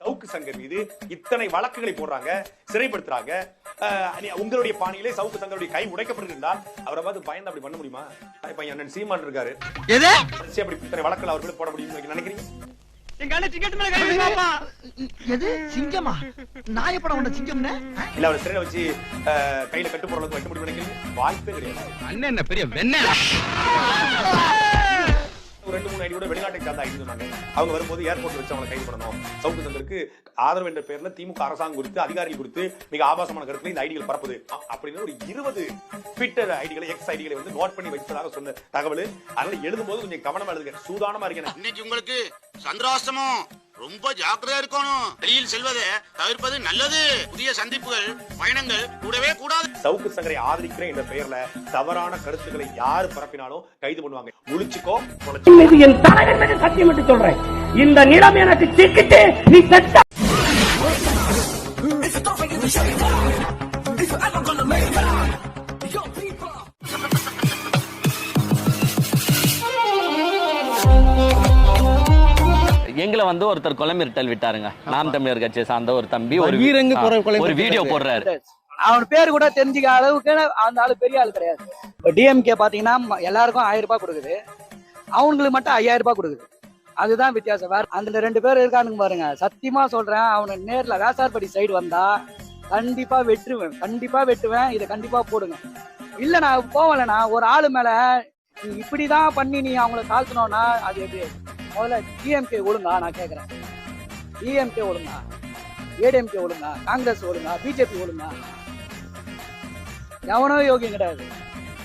சவுக்கு சங்கர் மீது இத்தனை வழக்குகளை போடுறாங்க சிறைப்படுத்துறாங்க. உங்களுடைய பாணியிலே சவுக்கு சங்கருடைய கை உடைக்கப்பட்டிருந்தால் அவரை பார்த்து பயந்து அப்படி பண்ண முடியுமா? இப்ப அண்ணன் சீமான் இருக்காரு. அப்படி இத்தனை வழக்குகள் அவர் மேல போட முடியும்னு நினைக்கிறீங்க? எது? சிங்கமா? நாயப்படம் ஒண்ணு சிங்கம்னு? இல்ல அவர் சிறையில வச்சு கையில கட்டு போடுறதுக்கு வைக்க நினைக்கிறீங்க? வாய்ப்பே கிடையாது. அண்ணன் என்ன பெரிய வெண்ண ஒரு ரெண்டு மூணு ஐடி கூட வெளிநாட்டை சார்ந்த ஐடி சொன்னாங்க. அவங்க வரும்போது ஏர்போர்ட் வச்சு அவங்களை கைது பண்ணணும் சவுக்கு சந்தருக்கு ஆதரவு என்ற பேர்ல திமுக அரசாங்கம் குறித்து அதிகாரிகள் குறித்து மிக ஆபாசமான கருத்துல இந்த ஐடிகள் பரப்புது. அப்படின்னு ஒரு இருபது ட்விட்டர் ஐடிகளை எக்ஸ் ஐடிகளை வந்து நோட் பண்ணி வைத்ததாக சொன்ன தகவல். அதனால எழுதும்போது கொஞ்சம் கவனமா எழுதுங்க. சூதானமா இருக்கேன் இன்னைக்கு உங்களுக்கு சந்திராஷ்டமம். ரொம்ப ஜாக்கிரதையா இருக்கணும். வெளியில் செல்வதை தவிர்ப்பது நல்லது. புதிய சந்திப்புகள் பயணங்கள் கூடவே கூடாது. சவுக்கு சங்கரை ஆதரிக்கிறேன் என்ற பெயர்ல தவறான கருத்துக்களை யார் பரப்பினாலும் கைது பண்ணுவாங்க. முழிச்சுக்கோ என் தலைவன் மீது சத்தியம் என்று சொல்றேன். இந்த நிலம் எனக்கு சிக்கிட்டு நீ எங்களை வந்து ஒருத்தர் கொலை மிரட்டல் விட்டாருங்க நாம் தமிழர் கட்சியை சார்ந்த ஒரு தம்பி ஒரு கொலை ஒரு வீடியோ. போடுறாரு. அவன் பேர் கூட தெரிஞ்சுக்க அளவுக்கு அந்த ஆளு பெரிய ஆள் கிடையாது. இப்போ டிஎம்கே பாத்தீங்கன்னா ம- எல்லாருக்கும் ஆயிரம் ரூபாய் கொடுக்குது. அவங்களுக்கு மட்டும் ஐயாயிரம் ரூபாய் கொடுக்குது. அதுதான் வித்தியாசம். வேற அந்த ரெண்டு பேர் இருக்கானுங்க பாருங்க. சத்தியமா சொல்றேன் அவனை நேர்ல வேசார்படி சைடு வந்தா கண்டிப்பா வெட்டுருவேன். கண்டிப்பா வெட்டுவேன். இதை கண்டிப்பா போடுங்க. இல்ல நான் போவலண்ணா ஒரு ஆளு மேல நீ இப்படிதான் பண்ணி நீ அவங்கள தாழ்த்தணும்னா அது எப்படி? முதல்ல டிஎம்கே ஒழுங்கா நான் கேட்கறேன் டிஎம்கே ஒழுங்கா ஏடிஎம்கே ஒழுங்கா காங்கிரஸ் ஒழுங்கா பிஜேபி ஒழுங்கா? எவனோ யோகியம் கிடையாது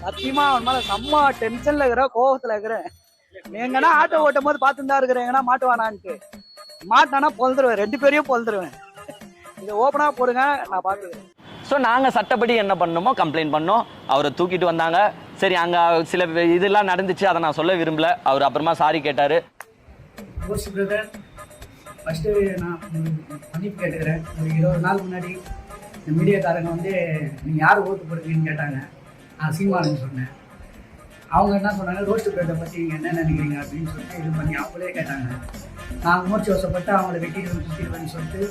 சத்தியமா அவன் மேல செம்ம டென்ஷன்ல இருக்கிற கோபத்துல இருக்கிறேன் எங்கன்னா ஆட்டோ ஓட்டும் போது பார்த்துட்டு தான் இருக்கிறேன் எங்கன்னா மாட்டுவானான்ட்டு. மாட்டானா பொழுதுருவேன் ரெண்டு பேரையும் பொழுதுருவேன் இதை ஓப்பனா போடுங்க நான் பாத்துக்கிறேன் ஸோ நாங்க சட்டப்படி என்ன பண்ணணுமோ கம்ப்ளைண்ட் பண்ணோம். அவரை தூக்கிட்டு வந்தாங்க. சரி அங்க சில இதெல்லாம் நடந்துச்சு அதை நான் சொல்ல விரும்பல. அவர் அப்புறமா சாரி கேட்டாரு. கோஸ்ட் பிரதர் ஃபஸ்ட்டு நான் மன்னிப்பு கேட்டுக்கிறேன். ஒரு இருபது நாள் முன்னாடி இந்த மீடியாக்காரங்க வந்து நீங்கள் யார் ஓட்டு போடுறீங்கன்னு கேட்டாங்க. நான் சீமானு சொன்னேன். அவங்க என்ன சொன்னாங்க? ரோஸ்ட் பிரதர் பற்றி நீங்கள் என்ன நினைக்கிறீங்க அப்படின்னு சொல்லிட்டு இது பண்ணி அவங்களே கேட்டாங்க. நான் மூச்சு வசப்பட்டு அவங்கள வெட்டிடுவேன் குத்திடுவேன்னு சொல்லிட்டு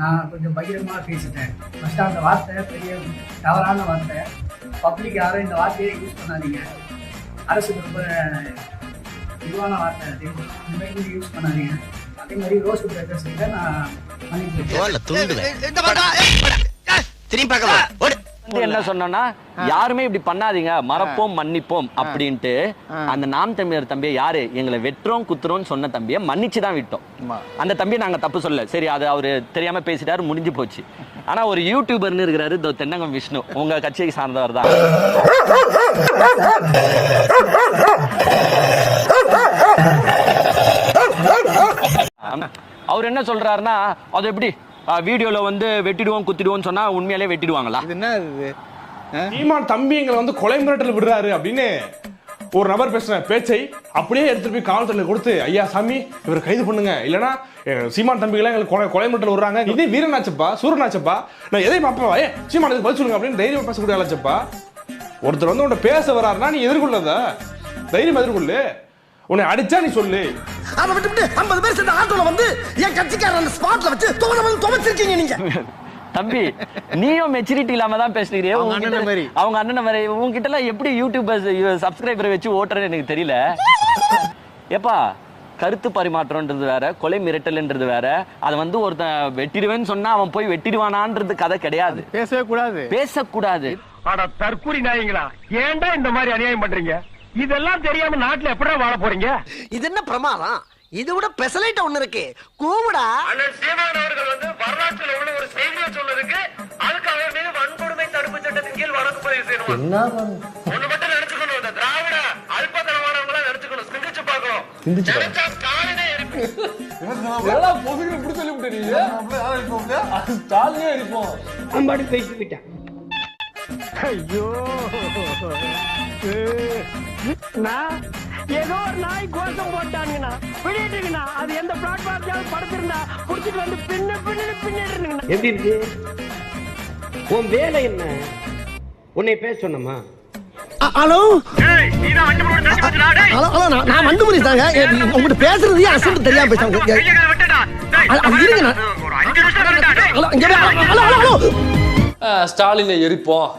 நான் கொஞ்சம் பகிரமாக பேசிட்டேன். ஃபஸ்ட்டு அந்த வார்த்தை பெரிய தவறான வார்த்தை. பப்ளிக் யாரும் இந்த வார்த்தையை யூஸ் பண்ணாதீங்க. அரசுக்கு ரொம்ப இதுவான வார்த்தை அது இந்த மாதிரி யூஸ் பண்ணாதீங்க. அதே மாதிரி ரோஸ் பிரதர்ஸ் கிட்ட நான் திரும்பி பார்க்க வந்து என்ன சொன்னோம்னா யாருமே இப்படி பண்ணாதீங்க மறப்போம் மன்னிப்போம் அப்படின்ட்டு. அந்த நாம் தமிழர் தம்பியை யாரு? எங்களை வெட்டுறோம் குத்துறோம்னு சொன்ன தம்பியை மன்னிச்சு தான் விட்டோம். அந்த தம்பியை நாங்க தப்பு சொல்லல. சரி அது அவரு தெரியாம பேசிட்டாரு முடிஞ்சு போச்சு. ஆனா ஒரு யூடியூபர்னு இருக்கிறாரு தென்னங்கம் விஷ்ணு. உங்க கட்சியை சார்ந்தவர் தான். அவர் என்ன சொல்றாருன்னா அது எப்படி? வீடியோல வந்து வெட்டிடுவோம் குத்திடுவோம்னு சொன்னா உண்மையாலே வெட்டிடுவாங்களா? இது என்ன இது? சீமான் தம்பி எங்களை வந்து கொலை மிரட்டல் விடுறாரு அப்படின்னு ஒரு நபர் பேசுன பேச்சை அப்படியே எடுத்துட்டு போய் காவல்துறையில கொடுத்து ஐயா சாமி இவரை கைது பண்ணுங்க. இல்லனா அஹ், சீமான் தம்பிகளை எங்களுக்கு கொலை கொலை மிரட்டல் விடுறாங்க. இதே வீரனாச்சப்பா சூரனாச்சப்பா? நான் எதையும் பார்ப்பேன் ஏ சீமான் இதுக்கு பதில் சொல்லுங்க அப்படின்னு தைரியமா பேசக்கூடிய ஆளாச்சப்பா. ஒருத்தர் வந்து உன்னை பேச வர்றாருன்னா நீ எதிர்கொள்ளதா தைரியம் எதிர்கொள்ளு. உன்னை அடிச்சா நீ சொல்லு. அதை விட்டுவிட்டு ஐம்பது பேர் சேர்ந்த ஆட்டோல வந்து என் கட்சிக்காரன் அந்த ஸ்பாட்ல வச்சு துவன வந்து துவைச்சிருக்கீங்க நீங்க. தம்பி நீயும் மெச்சூரிட்டி இல்லாம தான் பேசுறீங்க அவங்க அண்ணனை மாதிரி. அவங்க அண்ணன் மாதிரி. உங்ககிட்ட எல்லாம் எப்படி யூடியூபர்ஸ் சப்ஸ்கிரைபரை வச்சு ஓட்டுறேன்னு எனக்கு தெரியல. ஏப்பா கருத்து பரிமாற்றம்ன்றது வேற கொலை மிரட்டல்ன்றது வேற. அதை வந்து ஒருத்தன் வெட்டிடுவேன்னு சொன்னா அவன் போய் வெட்டிடுவானான்றது கதை கிடையாது. பேசவே கூடாது. பேசக்கூடாது. அட தற்குறி நாயங்களா ஏன்டா இந்த மாதிரி அநியாயம் பண்றீங்க? இதெல்லாம் தெரியாம நாட்டுல எப்படா வாழ போறீங்க? இது என்ன பிரமாதம்? இது விட பெசலைட்ட ஒண்ணு இருக்கு. கூவுடா. அண்ணன் சீமான் அவர்கள் வந்து வரலாற்றில் உள்ள ஒரு செய்தியை சொல்லிருக்கு அதுக்கு அவர் மீது வன்கொடுமை தடுப்பு சட்டத்தின் கீழ் வழக்கு பதிவு செய்யணும்? ஒண்ணு மட்டும் நினைச்சுக்கணும். இந்த திராவிட அல்பத்தனமானவங்களா நினைச்சுக்கணும். சிந்திச்சு பார்க்கணும். நினைச்சா ஸ்டாலினே சொல்லி ஸ்டாலினே இருப்போம் அம்பாடி பேசி விட்டேன் ஐயோ. ஏதோ ஒரு நாய் கோஷம் போட்டானுங்கண்ணா பிடிட்டுங்கண்ணா அது எந்த பிளாட்ஃபார்ம் படுத்திருந்தா புடிச்சிட்டு வந்து பின்ன பின்னு பின்னிட்டு எப்படி இருக்கு? உன் வேலை என்ன? உன்னை பேச சொன்னமா? ஹலோ? ஹலோ நான் நான் வண்டு தாங்க. உங்ககிட்ட பேசுறது அசல் தெரியாம பேசுறாங்க இருங்க ஸ்டாலினை எரிப்போம்.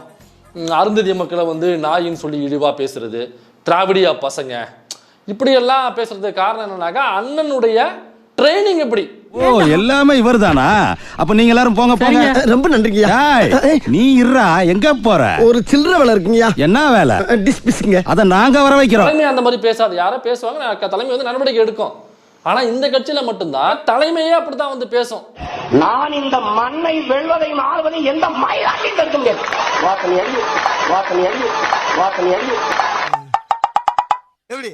அருந்ததிய மக்களை வந்து நாயின்னு சொல்லி இழிவா பேசுறது. திராவிடியா பசங்க. இப்படியெல்லாம் பேசுறதுக்கு காரணம் என்னன்னாக்கா அண்ணனுடைய ட்ரைனிங் எப்படி? ஓ எல்லாமே இவர்தானா? அப்ப நீங்க எல்லாரும் போங்க போங்க. ரொம்ப நன்றிங்கய்யா. நீ இருடா எங்க போற? ஒரு சில்லற வேலை இருக்குங்கய்யா. என்ன வேலை? டிஸ்பிஸ்ங்க அத நாங்க வர வைக்கிறோம். தலைமை அந்த மாதிரி பேசாது. யாரோ பேசுவாங்க தலைமை வந்து நடவடிக்கை எடுக்கும். ஆனா இந்த கட்சியில மட்டும்தான் தலைமையே அப்படித்தான் வந்து பேசும். நான் இந்த மண்ணை வெல்வதையும் ஆள்வதையும் எந்த மயிலாலையும் தடுக்க முடியாது. வாசனை அடி வாசனை அடி வாசனை அடி எப்படி?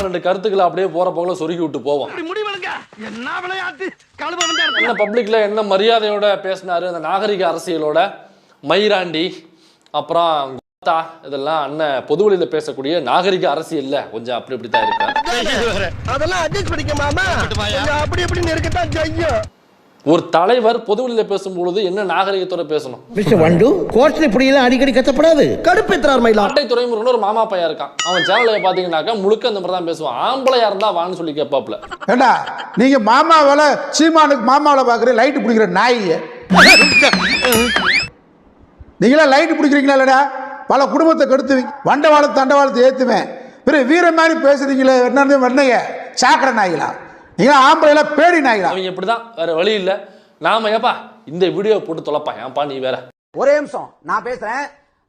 ரெண்டு கருத்துக்களை அப்படியே போற போகல சொருகி விட்டு போவோம். என்ன விளையாட்டு? கழுவ வந்தாரு என்ன பப்ளிக்ல என்ன மரியாதையோட பேசினாரு அந்த நாகரிக அரசியலோட மயிராண்டி அப்புறம் கோத்தா, இதெல்லாம் அண்ணன் பொதுவெளியில பேசக்கூடிய நாகரிக அரசியல்ல கொஞ்சம் அப்படி இப்படி தான் இருக்கு அதெல்லாம் அட்ஜஸ்ட் பண்ணிக்க மாமா. கொஞ்சம் அப்படி இப்படி இருக்கத்தான் செய்யும். ஒரு தலைவர் பொதுவெளியில பேசும்பொழுது என்ன நாகரிகத்தோட பேசணும்? மிஸ்டர் வண்டு கோர்ட்ல இப்படி எல்லாம் அடிக்கடி கத்தப்படாது. கடுப்பேற்றார் மயிலா. அட்டை துறைமுருகன் ஒரு மாமா பையன் இருக்கான். அவன் சேனலை பாத்தீங்கன்னாக்கா முழுக்க அந்த மாதிரி தான் பேசுவான். ஆம்பளையா இருந்தா வான்னு சொல்லி கேட்பாப்ல ஏண்டா நீங்க மாமாவில சீமானுக்கு மாமாவில பாக்குற லைட் பிடிக்கிற நாய் நீங்களா லைட் பிடிக்கிறீங்களா இல்லடா? பல குடும்பத்தை கெடுத்துவீங்க வண்டவாளத்து தண்டவாளத்தை ஏத்துவேன். பிறகு வீர மாதிரி பேசுறீங்களே என்னன்னு வெண்ணைய சாக்கடை நாய்களா? நீங்களா ஆம்பளைல பேடி நாய்களா? அவங்க இப்படிதான் வேற வழி இல்ல. நாம ஏப்பா இந்த வீடியோ போட்டு தொலைப்பா. ஏன்பா நீ வேற? ஒரே நிமிஷம் நான் பேசுறேன்.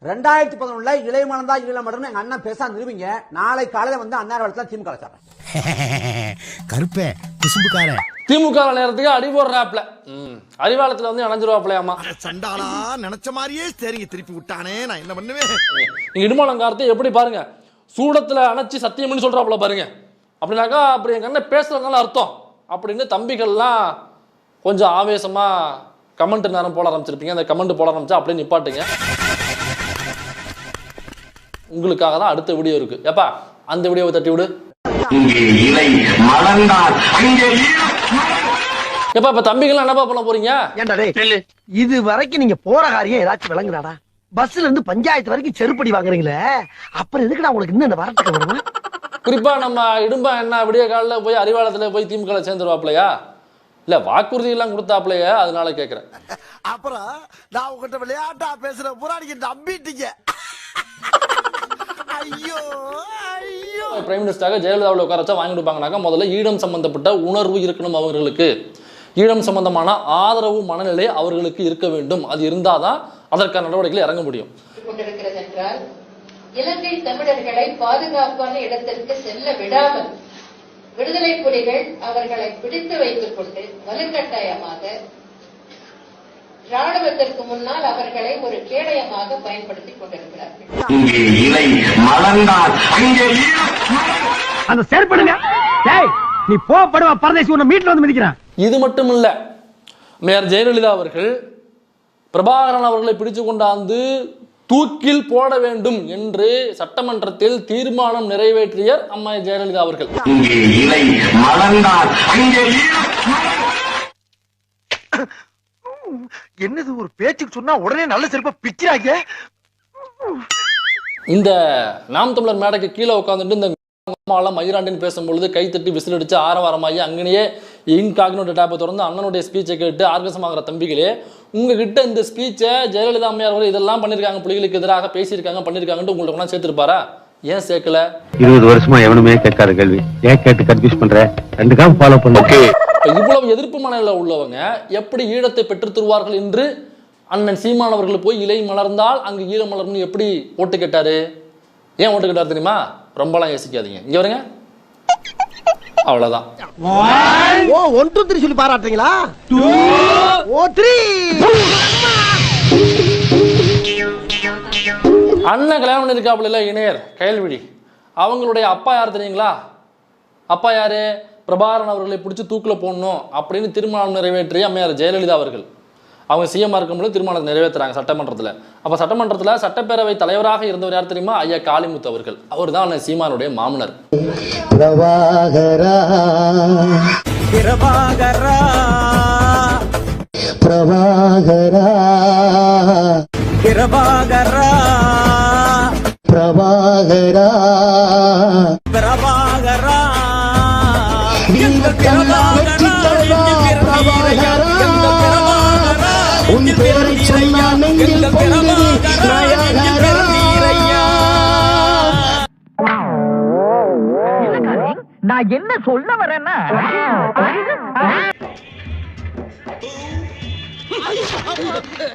ரெண்டாயிரத்தி பதினொன்னுல இளையமனதா இளமடன்னு எங்க அண்ணன் பேச நிறுவீங்க. நாளை காலையில வந்து அண்ணா வளர்த்தா திமுக கருப்பே குசும்புக்காரன். திமுக நேரத்துக்கு அடி போடுறாப்ல ம் அறிவாளத்துல வந்து அணைஞ்சிருவாப்லையாமா சண்டாளா நினைச்ச மாதிரியே சரிங்க திருப்பி விட்டானே நான் என்ன பண்ணுவேன்? நீங்க இடுமானங்காரத்தை எப்படி பாருங்க சூடத்துல அணைச்சி சத்தியம்னு சொல்றாப்புல பாருங்க. அப்படின்னாக்கா அப்படி எங்க அண்ணன் பேசுறதுனால அர்த்தம். அப்படின்னு தம்பிகள்லாம் கொஞ்சம் ஆவேசமா கமெண்ட் நேரம் போட ஆரம்பிச்சிருப்பீங்க. அந்த கமெண்ட் போட ஆரம்பிச்சா அப்படியே நிப்பாட்டுங்க. உங்களுக்காக தான் அடுத்த வீடியோ இருக்கு. ஏப்பா அந்த வீடியோவை தட்டி விடு. ஏப்பா இப்ப தம்பிகள் என்னப்பா பண்ண போறீங்க? ஏன்டா டேய் இது வரைக்கும் நீங்க போற காரியம் ஏதாச்சும் விளங்குறாடா பஸ்ல இருந்து பஞ்சாயத்து வரைக்கும் செருப்படி வாங்குறீங்களே? அப்புறம் எதுக்குடா உங்களுக்கு இன்னும் இந்த வரட்டுக்கு வரணும் குறிப்பா நம்ம இடும்பா என்ன விடிய காலைல போய் அறிவாளத்துல போய் திமுக சேர்ந்துருவாப்லையா? இல்ல வாக்குறுதி எல்லாம் கொடுத்தாப்லையா அதனால கேக்குறேன். அப்புறம் நான் உங்ககிட்ட விளையாட்டா பேசுற புறாடிக்கு நம்பிட்டீங்க. ஐயோ ஐயோ. பிரைம் மினிஸ்டராக ஜெயலலிதாவில் உட்கார வச்சா வாங்கி கொடுப்பாங்கனாக்கா முதல்ல ஈழம் சம்பந்தப்பட்ட உணர்வு இருக்கணும் அவர்களுக்கு. ஈழம் சம்பந்தமான ஆதரவு மனநிலை அவர்களுக்கு இருக்க வேண்டும். அது இருந்தாதான் அதற்கான நடவடிக்கையில் இறங்க முடியும். இலங்கை தமிழர்களை பாதுகாப்பான இடத்திற்கு செல்ல விடாமல் விடுதலை புலிகள் அவர்களை பிடித்து வைத்துக் கொண்டு வலுக்கட்டாயமாக ராணுவத்திற்கு முன்னால் அவர்களை ஒரு கேடயமாக பயன்படுத்திக் கொண்டிருக்கிறார்கள். அந்த செயற்படுங்க. டேய் நீ போ படுவா பரதேசி உன்னை மீட்ல வந்து மிதிக்கிறான். இது மட்டும் இல்ல மேயர் ஜெயலலிதா அவர்கள் பிரபாகரன் அவர்களை பிடிச்சு கொண்டாந்து தூக்கில் போட வேண்டும் என்று சட்டமன்றத்தில் தீர்மானம் நிறைவேற்றிய அம்மா ஜெயலலிதா அவர்கள். என்னது ஒரு பேச்சுக்கு சொன்னா உடனே நல்ல செருப்பா பிக்கிறாங்க இந்த நாம் தமிழர் மேடைக்கு கீழே உட்காந்துட்டு இந்த அம்மாலாம் மயிராண்டின்னு பேசும்பொழுது கை தட்டி விசில் அடிச்சு ஆரவாரமாகி அங்கேயே இன்காக்னோட டேப்பை திறந்து அண்ணனுடைய ஸ்பீச்சை கேட்டு ஆர்கசம் ஆகிற தம்பிகளே உங்ககிட்ட இந்த ஸ்பீச்சை ஜெயலலிதா அம்மையார் அவர்கள் இதெல்லாம் பண்ணியிருக்காங்க புலிகளுக்கு எதிராக பேசியிருக்காங்க பண்ணியிருக்காங்கன்ட்டு உங்கள்ட்ட கொண்டா சேர்த்திருப்பாரா? ஏன் சேர்க்கல? இருபது வருஷமா எவனுமே கேட்காத கேள்வி. ஏன் கேட்டு கன்ஃபியூஸ் பண்ற? ரெண்டு காம் ஃபாலோ பண்ணு. இவ்வளவு எதிர்ப்பு மனநில உள்ளவங்க எப்படி ஈழத்தை பெற்றுத் தருவார்கள் என்று அண்ணன் சீமான் அவர்கள் போய் இலை மலர்ந்தால் அங்கு ஈழம் மலர்னு எப்படி ஓட்டு கேட்டாரு? ஏன் ஓட்டு கேட்டாரு தெரியுமா? ரொம்பலாம் யோசிக்காதீங்க. இங்க வருங்க. அவ்வளவுதான். ஓ ஒன் டூ த்ரீ சொல்லி பாராட்டுறீங்களா? ஓ த்ரீ அண்ணன் கல்யாணம் பண்ணியிருக்காப்புல இணையர் கயல்விழி. அவங்களுடைய அப்பா யார் தெரியுங்களா? அப்பா யாரு? பிரபாகரன் அவர்களை பிடிச்சி தூக்குல போடணும் அப்படின்னு தீர்மானம் நிறைவேற்றிய அம்மையார் ஜெயலலிதா அவர்கள். அவங்க சிஎம் இருக்கும்போது தீர்மானத்தை நிறைவேற்றுறாங்க சட்டமன்றத்தில். அப்போ சட்டமன்றத்தில் சட்டப்பேரவை தலைவராக இருந்தவர் யார் தெரியுமா? ஐயா காளிமுத்து அவர்கள். அவர் தான் சீமானுடைய மாமனர். பிரபாகரா. பிரபாகரா. உன் பேரை சொன்னா நெஞ்சில் பொங்குது நான் என்ன சொல்ல வரேன்னா?